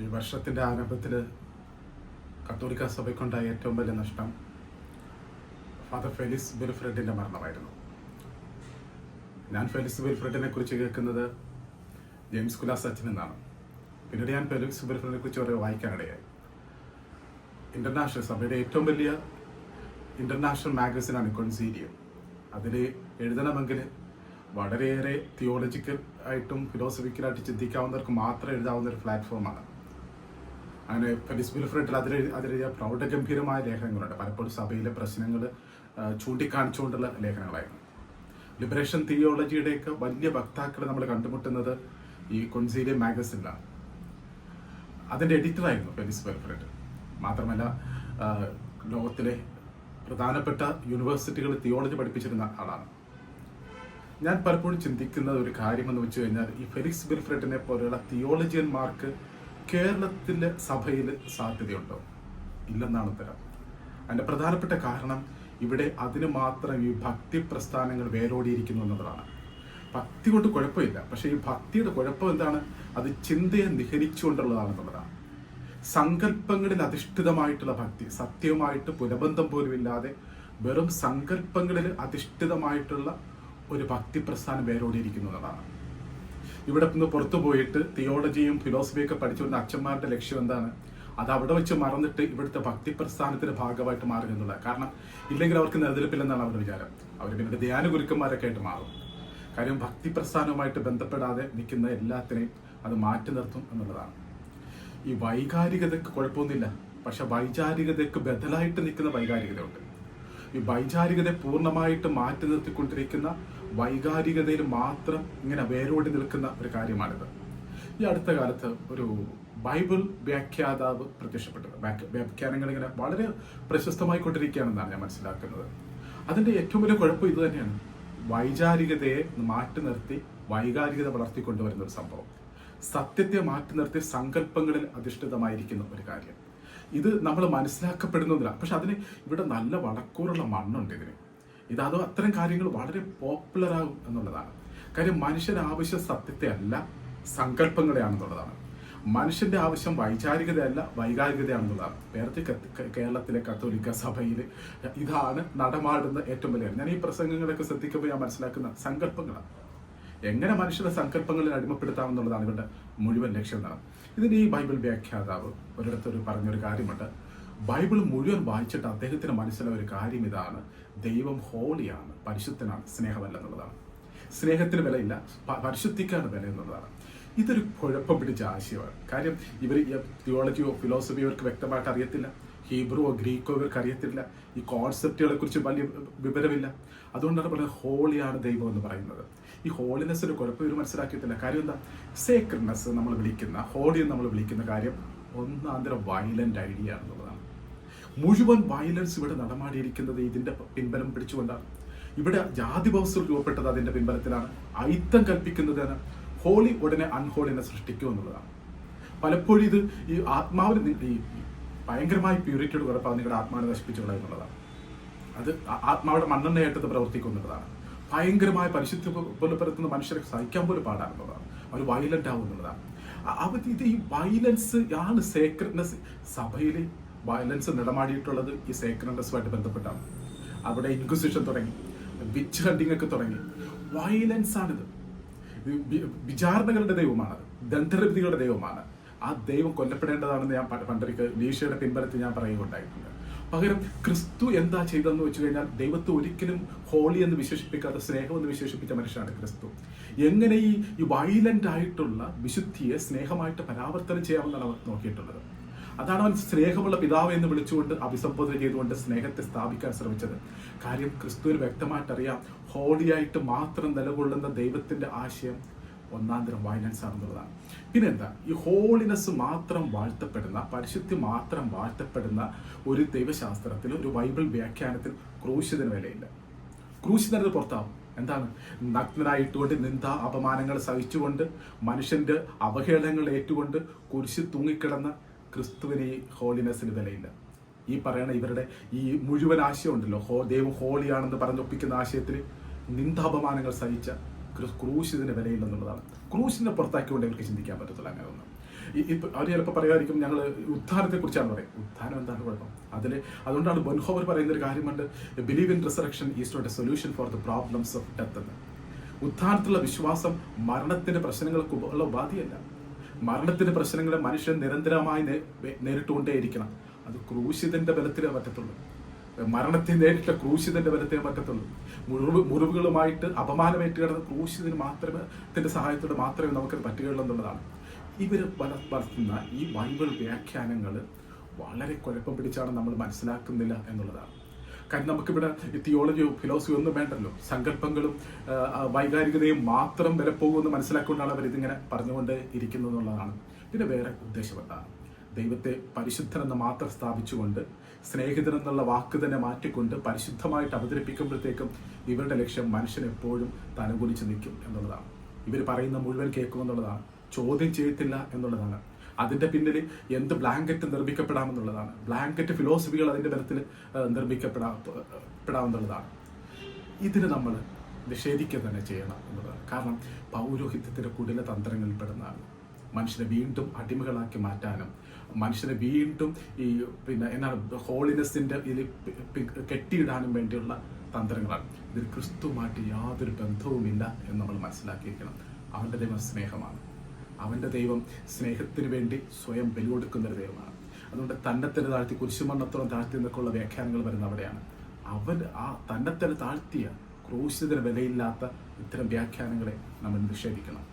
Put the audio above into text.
ഈ വർഷത്തിന്റെ ആരംഭത്തിൽ കത്തോലിക്ക സഭയ്ക്കുണ്ടായ ഏറ്റവും വലിയ നഷ്ടം ഫാദർ ഫെലിസ് ബിൽഫ്രെഡിന്റെ മരണമായിരുന്നു. ഞാൻ ഫെലിസ് ബിൽഫ്രെഡിനെ കുറിച്ച് കേൾക്കുന്നത് ജെയിംസ് കുലാസ് അച്ഛൻ എന്നാണ് പിന്നീട് ഞാൻ ഫെലിക്സ് ബിൽഫ്രെഡിനെ കുറിച്ച് കുറേ വായിക്കാനിടയായി. ഇന്റർനാഷണൽ സഭയുടെ ഏറ്റവും വലിയ ഇന്റർനാഷണൽ മാഗസിനാണ് കൊൺസീരിയം അതിൽ എഴുതണമെങ്കിൽ വളരെയേറെ തിയോളജിക്കൽ ആയിട്ടും ഫിലോസഫിക്കലായിട്ട് ചിന്തിക്കാവുന്നവർക്ക് മാത്രം എഴുതാവുന്ന ഒരു പ്ലാറ്റ്ഫോമാണ്. അങ്ങനെ ഫെലിസ് ബിൽഫ്രെഡിൽ അതിൽ അതിലെഴുതിയ പ്രൗഢഗംഭീരമായ ലേഖനങ്ങളുണ്ട്. പലപ്പോഴും സഭയിലെ പ്രശ്നങ്ങൾ ചൂണ്ടിക്കാണിച്ചുകൊണ്ടുള്ള ലേഖനങ്ങളായിരുന്നു. ലിബറേഷൻ തിയോളജിയുടെയൊക്കെ വലിയ വക്താക്കൾ നമ്മൾ കണ്ടുമുട്ടുന്നത് ഈ കൊൻസീലിയം മാഗസിനിലാണ് അതിന്റെ എഡിറ്ററായിരുന്നു ഫെലിസ് ബിൽഫ്രെഡ് മാത്രമല്ല ലോകത്തിലെ പ്രധാനപ്പെട്ട യൂണിവേഴ്സിറ്റികളിൽ തിയോളജി പഠിപ്പിച്ചിരുന്ന ആളാണ്. ഞാൻ പലപ്പോഴും ചിന്തിക്കുന്ന ഒരു കാര്യമെന്ന് വെച്ച് കഴിഞ്ഞാൽ ഈ ഫെലിക്സ് ബിൽഫ്രെഡിനെ പോലെയുള്ള തിയോളജിയന്മാർക്ക് കേരളത്തിലെ സഭയിൽ സാധ്യതയുണ്ടോ? ഇല്ലെന്നാണ് ഉത്തരം. അതിന്റെ പ്രധാനപ്പെട്ട കാരണം ഇവിടെ അതിന് മാത്രം ഈ ഭക്തി പ്രസ്ഥാനങ്ങൾ വേരോടിയിരിക്കുന്നു എന്നതാണ്. ഭക്തി കൊണ്ട് കുഴപ്പമില്ല. പക്ഷേ ഈ ഭക്തിയുടെ കുഴപ്പം എന്താണ്? അത് ചിന്തയെ നിഹരിച്ചുകൊണ്ടുള്ളതാണെന്നുള്ളതാണ്. സങ്കല്പങ്ങളിൽ അധിഷ്ഠിതമായിട്ടുള്ള ഭക്തി സത്യവുമായിട്ട് പുലബന്ധം പോലും ഇല്ലാതെ വെറും സങ്കല്പങ്ങളിൽ അധിഷ്ഠിതമായിട്ടുള്ള ഒരു ഭക്തി പ്രസ്ഥാനം വേരോടിയിരിക്കുന്നു എന്നതാണ്. ഇവിടെ നിന്ന് പുറത്തു പോയിട്ട് തിയോളജിയും ഫിലോസഫിയും ഒക്കെ പഠിച്ചുകൊണ്ട അച്ഛന്മാരുടെ ലക്ഷ്യം എന്താണ്? അത് അവിടെ വെച്ച് മറന്നിട്ട് ഇവിടുത്തെ ഭക്തി പ്രസ്ഥാനത്തിന്റെ ഭാഗമായിട്ട് മാറുക എന്നുള്ളത് കാരണം ഇല്ലെങ്കിൽ അവർക്ക് നിലനിൽപ്പില്ലെന്നാണ് അവരുടെ വിചാരം. അവർ പിന്നീട് ധ്യാന ഗുരുക്കന്മാരൊക്കെ ആയിട്ട് മാറും. കാര്യം ഭക്തി പ്രസ്ഥാനവുമായിട്ട് ബന്ധപ്പെടാതെ നിൽക്കുന്ന എല്ലാത്തിനെയും അത് മാറ്റി നിർത്തും എന്നുള്ളതാണ്. ഈ വൈകാരികതയ്ക്ക് കുഴപ്പമൊന്നുമില്ല. പക്ഷെ വൈചാരികതയ്ക്ക് ബദലായിട്ട് നിൽക്കുന്ന വൈകാരികതയുണ്ട്. ഈ വൈചാരികതയെ പൂർണമായിട്ട് മാറ്റി നിർത്തിക്കൊണ്ടിരിക്കുന്ന വൈകാരികതയിൽ മാത്രം ഇങ്ങനെ വേരോടി നിൽക്കുന്ന ഒരു കാര്യമാണിത്. ഈ അടുത്ത കാലത്ത് ഒരു ബൈബിൾ വ്യാഖ്യാതാവ് പ്രത്യക്ഷപ്പെട്ടത്. വ്യാഖ്യ- വ്യാഖ്യാനങ്ങൾ ഇങ്ങനെ വളരെ പ്രശസ്തമായിക്കൊണ്ടിരിക്കുകയാണെന്നാണ് ഞാൻ മനസ്സിലാക്കുന്നത്. അതിന്റെ ഏറ്റവും വലിയ കുഴപ്പം ഇത് തന്നെയാണ്. വൈചാരികതയെ മാറ്റി നിർത്തി വൈകാരികത വളർത്തിക്കൊണ്ടുവരുന്ന ഒരു സംഭവം. സത്യത്തെ മാറ്റി നിർത്തി സങ്കല്പങ്ങളിൽ അധിഷ്ഠിതമായിരിക്കുന്ന ഒരു കാര്യം. ഇത് നമ്മൾ മനസ്സിലാക്കപ്പെടുന്നതിലാണ് പക്ഷെ അതിന് ഇവിടെ നല്ല വളക്കൂറുള്ള മണ്ണുണ്ട് ഇതിന്. ഇതത് അത്തരം കാര്യങ്ങൾ വളരെ പോപ്പുലർ ആകും എന്നുള്ളതാണ്. കാര്യം മനുഷ്യന്റെ ആവശ്യം സത്യത്തെ അല്ല സങ്കല്പങ്ങളെയാണെന്നുള്ളതാണ്. മനുഷ്യന്റെ ആവശ്യം വൈചാരികതയല്ല വൈകാരികതയാണെന്നുള്ളതാണ്. നേരത്തെ കേരളത്തിലെ കത്തോലിക്ക സഭയിൽ ഇതാണ് നടമാടുന്ന ഏറ്റവും വലിയ ഞാൻ ഈ പ്രസംഗങ്ങളൊക്കെ ശ്രദ്ധിക്കുമ്പോൾ ഞാൻ മനസ്സിലാക്കുന്ന സങ്കല്പങ്ങളാണ്. എങ്ങനെ മനുഷ്യരുടെ സങ്കല്പങ്ങളിൽ അടിമപ്പെടുത്താമെന്നുള്ളതാണ് ഇവരുടെ മുഴുവൻ ലക്ഷ്യം എന്നാണ്. ഇതിന്റെ ഈ ബൈബിൾ വ്യാഖ്യാതാവ് ഒരിടത്തൊരു പറഞ്ഞൊരു കാര്യമുണ്ട്. ബൈബിൾ മുഴുവൻ വായിച്ചിട്ട് അദ്ദേഹത്തിന് മനസ്സിലായ ഒരു കാര്യം ഇതാണ്. ദൈവം ഹോളിയാണ് പരിശുദ്ധനാണ് സ്നേഹമല്ല എന്നുള്ളതാണ് സ്നേഹത്തിന് വിലയില്ല പരിശുദ്ധിക്കാണ് വില എന്നുള്ളതാണ് ഇതൊരു കുഴപ്പം പിടിച്ച ആശയമാണ്. കാര്യം ഇവർ തിയോളജിയോ ഫിലോസഫിയോ ഇവർക്ക് വ്യക്തമായിട്ട് അറിയത്തില്ല. ഹീബ്രുവോ ഗ്രീക്കോ ഇവർക്ക് അറിയത്തില്ല. ഈ കോൺസെപ്റ്റുകളെ കുറിച്ച് വലിയ വിവരമില്ല. അതുകൊണ്ടാണ് പറയുന്നത് ഹോളിയാണ് ദൈവം എന്ന് പറയുന്നത്. ഈ ഹോളിനെസ്സിന്റെ കുഴപ്പം ഇവർ മനസ്സിലാക്കിയിട്ടില്ല. കാര്യം എന്താ? സേക്രഡ്നെസ് നമ്മൾ വിളിക്കുന്ന ഹോളി എന്ന് നമ്മൾ വിളിക്കുന്ന കാര്യം ഒന്നാന്തരം വയലന്റ് ഐഡിയ എന്നുള്ളതാണ് മുഴുവൻ വയലൻസ് ഇവിടെ നടമാടിയിരിക്കുന്നത് ഇതിന്റെ പിൻബലം പിടിച്ചുകൊണ്ടാണ്. ഇവിടെ ജാതി ബൗസർ രൂപപ്പെട്ടത് അതിന്റെ പിൻബലത്തിലാണ്. ഐത്തം കൽപ്പിക്കുന്നതിന് ഹോളി ഉടനെ അൺഹോളിനെ സൃഷ്ടിക്കും എന്നുള്ളതാണ്. പലപ്പോഴും ഇത് ഈ ആത്മാവിന് ഈ ഭയങ്കരമായ പ്യൂരിറ്റിയോട് കുറപ്പാണ് നിങ്ങളുടെ ആത്മാവിനെ നശിപ്പിച്ചുള്ളത് എന്നുള്ളതാണ്. അത് ആത്മാവിടെ മണ്ണെണ്ണയായിട്ട് പ്രവർത്തിക്കുന്നുള്ളതാണ് ഭയങ്കരമായ പരിശുദ്ധി പുലപ്പെടുത്തുന്ന മനുഷ്യരെ സഹിക്കാൻ പോലും പാടാകുന്നതാണ് അവർ വയലന്റ് ആവുന്നുള്ളതാണ് അവർ ഇത് ഈ വയലൻസ് ആണ് സേക്രഡ്നെസ് സഭയിൽ വയലൻസ് നിലമാടിയിട്ടുള്ളത് ഈ സേക്രണ്ടസുമായിട്ട് ബന്ധപ്പെട്ടാണ്. അവിടെ ഇൻക്വിസിഷൻ തുടങ്ങി വിച്ച് ഹണ്ടിങ് ഒക്കെ തുടങ്ങി. വയലൻസ് ആണിത്. വിചാരണകളുടെ ദൈവമാണ് ദന്തരവിധികളുടെ ദൈവമാണ്. ആ ദൈവം കൊല്ലപ്പെടേണ്ടതാണെന്ന് ഞാൻ പണ്ടരിക്ക് പണ്ടൊരിക്കൽ നീഷയുടെ പിൻബലത്തിൽ ഞാൻ പറയുകയുണ്ടായിട്ടുണ്ട്. പകരം ക്രിസ്തു എന്താ ചെയ്തതെന്ന് വെച്ച് കഴിഞ്ഞാൽ ദൈവത്തെ ഒരിക്കലും ഹോളി എന്ന് വിശേഷിപ്പിക്കാത്ത സ്നേഹം എന്ന് വിശേഷിപ്പിച്ച മനുഷ്യനാണ് ക്രിസ്തു. എങ്ങനെ ഈ വയലന്റ് ആയിട്ടുള്ള വിശുദ്ധിയെ സ്നേഹമായിട്ട് പരാവർത്തനം ചെയ്യാമെന്നാണ് അവർ നോക്കിയിട്ടുള്ളത്. അതാണ് അവൻ സ്നേഹമുള്ള പിതാവ് എന്ന് വിളിച്ചുകൊണ്ട് അഭിസംബോധന ചെയ്തുകൊണ്ട് സ്നേഹത്തെ സ്ഥാപിക്കാൻ ശ്രമിച്ചത്. കാര്യം ക്രിസ്തുവിന് വ്യക്തമായിട്ട് അറിയാം ഹോളിയായിട്ട് മാത്രം നിലകൊള്ളുന്ന ദൈവത്തിന്റെ ആശയം ഒന്നാന്തരം വയലൻസ് ആണെന്നുള്ളതാണ് പിന്നെന്താ ഈ ഹോളിനെസ് മാത്രം വാഴ്ത്തപ്പെടുന്ന പരിശുദ്ധി മാത്രം വാഴ്ത്തപ്പെടുന്ന ഒരു ദൈവശാസ്ത്രത്തിൽ ഒരു ബൈബിൾ വ്യാഖ്യാനത്തിൽ ക്രൂശിതന് വിലയില്ല. ക്രൂശിതനത് പുറത്താവും. എന്താണ്? നഗ്നനായിട്ടുകൊണ്ട് നിന്ദ അപമാനങ്ങൾ സഹിച്ചുകൊണ്ട് മനുഷ്യന്റെ അവഹേളനങ്ങൾ ഏറ്റുകൊണ്ട് കുരിശി തൂങ്ങിക്കിടന്ന ക്രിസ്തുവിന് ഈ ഹോളിനെസ്സിന് വിലയില്ല. ഈ പറയണ ഇവരുടെ ഈ മുഴുവൻ ആശയം ഉണ്ടല്ലോ. ഹോ ദൈവം ഹോളിയാണെന്ന് പറഞ്ഞൊപ്പിക്കുന്ന ആശയത്തിൽ നിന്ദാപമാനങ്ങൾ സഹിച്ച ക്രൂ- ക്രൂശിതിന് വിലയില്ലെന്നുള്ളതാണ് ക്രൂശിനെ പുറത്താക്കിക്കൊണ്ട് ഇവർക്ക് ചിന്തിക്കാൻ പറ്റത്തില്ല അങ്ങനെ ഒന്നും. ഇപ്പം അവർ ചിലപ്പോൾ പറയുമായിരിക്കും ഞങ്ങൾ ഉത്ഥാനത്തെ കുറിച്ചാണ് പറയും ഉദ്ധാനം എന്താണ് കുഴപ്പം? അതിൽ അതുകൊണ്ടാണ് ബൊൻഹോവർ പറയുന്ന ഒരു കാര്യമുണ്ട് believe in resurrection is not a solution for the problems of death എന്ന് ഉദ്ധാനത്തിലുള്ള വിശ്വാസം മരണത്തിന്റെ പ്രശ്നങ്ങൾക്ക് ഉള്ള ഉപാധിയല്ല. മരണത്തിന്റെ പ്രശ്നങ്ങൾ മനുഷ്യൻ നിരന്തരമായി നേരിട്ടുകൊണ്ടേയിരിക്കണം. അത് ക്രൂശിതന്റെ ബലത്തിലേ പറ്റത്തുള്ളൂ. മരണത്തെ നേരിട്ട ക്രൂശിതന്റെ ബലത്തിലേ പറ്റത്തുള്ളൂ. മുറിവ് മുറിവുകളുമായിട്ട് അപമാനമേറ്റ് കിടന്ന ക്രൂശിതന് മാത്രമേ ത്തിന്റെ സഹായത്തോടെ മാത്രമേ നമുക്കത് പറ്റുകയുള്ളൂ എന്നുള്ളതാണ്. ഇവർ വള വളർത്തുന്ന ഈ ബൈബിൾ വ്യാഖ്യാനങ്ങൾ വളരെ കുഴപ്പം പിടിച്ചാണ് നമ്മൾ മനസ്സിലാക്കുന്നില്ല എന്നുള്ളതാണ്. കാരണം നമുക്കിവിടെ തിയോളജിയോ ഫിലോസഫിയോ ഒന്നും വേണ്ടല്ലോ. സങ്കല്പങ്ങളും വൈകാരികതയും മാത്രം വിലപ്പോകുമെന്ന് മനസ്സിലാക്കിക്കൊണ്ടാണ് അവർ ഇതിങ്ങനെ പറഞ്ഞുകൊണ്ട് ഇരിക്കുന്നത് എന്നുള്ളതാണ് പിന്നെ വേറെ ഉദ്ദേശം എന്താണ് ദൈവത്തെ പരിശുദ്ധനെന്ന് മാത്രം സ്ഥാപിച്ചുകൊണ്ട് സ്നേഹിതൻ എന്നുള്ള വാക്ക് തന്നെ മാറ്റിക്കൊണ്ട് പരിശുദ്ധമായിട്ട് അവതരിപ്പിക്കുമ്പോഴത്തേക്കും ഇവരുടെ ലക്ഷ്യം മനുഷ്യൻ എപ്പോഴും തലകുലിച്ച് നിൽക്കും എന്നുള്ളതാണ്. ഇവർ പറയുന്ന മുഴുവൻ കേൾക്കുമെന്നുള്ളതാണ്. ചോദ്യം ചെയ്യത്തില്ല എന്നുള്ളതാണ്. അതിന്റെ പിന്നിൽ എന്ത് ബ്ലാങ്കറ്റ് നിർമ്മിക്കപ്പെടാമെന്നുള്ളതാണ്. ബ്ലാങ്കറ്റ് ഫിലോസഫികൾ അതിന്റെ തരത്തിൽ നിർമ്മിക്കപ്പെടാ പെടാമെന്നുള്ളതാണ്. ഇതിന് നമ്മൾ നിഷേധിക്കുക തന്നെ ചെയ്യണം എന്നുള്ളതാണ്. കാരണം പൗരോഹിത്യത്തിന്റെ കുടില തന്ത്രങ്ങളിൽ പെടുന്നതാണ് മനുഷ്യനെ വീണ്ടും അടിമകളാക്കി മാറ്റാനും മനുഷ്യനെ വീണ്ടും ഈ പിന്നെ എന്നാണ് ഹോളിനെസിന്റെ ഇതിൽ കെട്ടിയിടാനും വേണ്ടിയുള്ള തന്ത്രങ്ങളാണ്. ഇതിൽ ക്രിസ്തുവുമായിട്ട് യാതൊരു ബന്ധവുമില്ല എന്ന് നമ്മൾ മനസ്സിലാക്കിയിരിക്കണം. അവന്റെ ദൈവം അവന്റെ ദൈവം സ്നേഹത്തിന് വേണ്ടി സ്വയം ബലി കൊടുക്കുന്ന ഒരു ദൈവമാണ്. അതുകൊണ്ട് തന്നെത്തന്നെ താഴ്ത്തി കുരിശുമണ്ണത്തോളം താഴ്ത്തി എന്നൊക്കെയുള്ള വ്യാഖ്യാനങ്ങൾ വരുന്ന അവിടെയാണ്. അവൻ ആ തന്നെത്തന്നെ താഴ്ത്തിയ ക്രൂശിതന് വിലയില്ലാത്ത ഇത്തരം വ്യാഖ്യാനങ്ങളെ നമ്മൾ നിഷേധിക്കണം.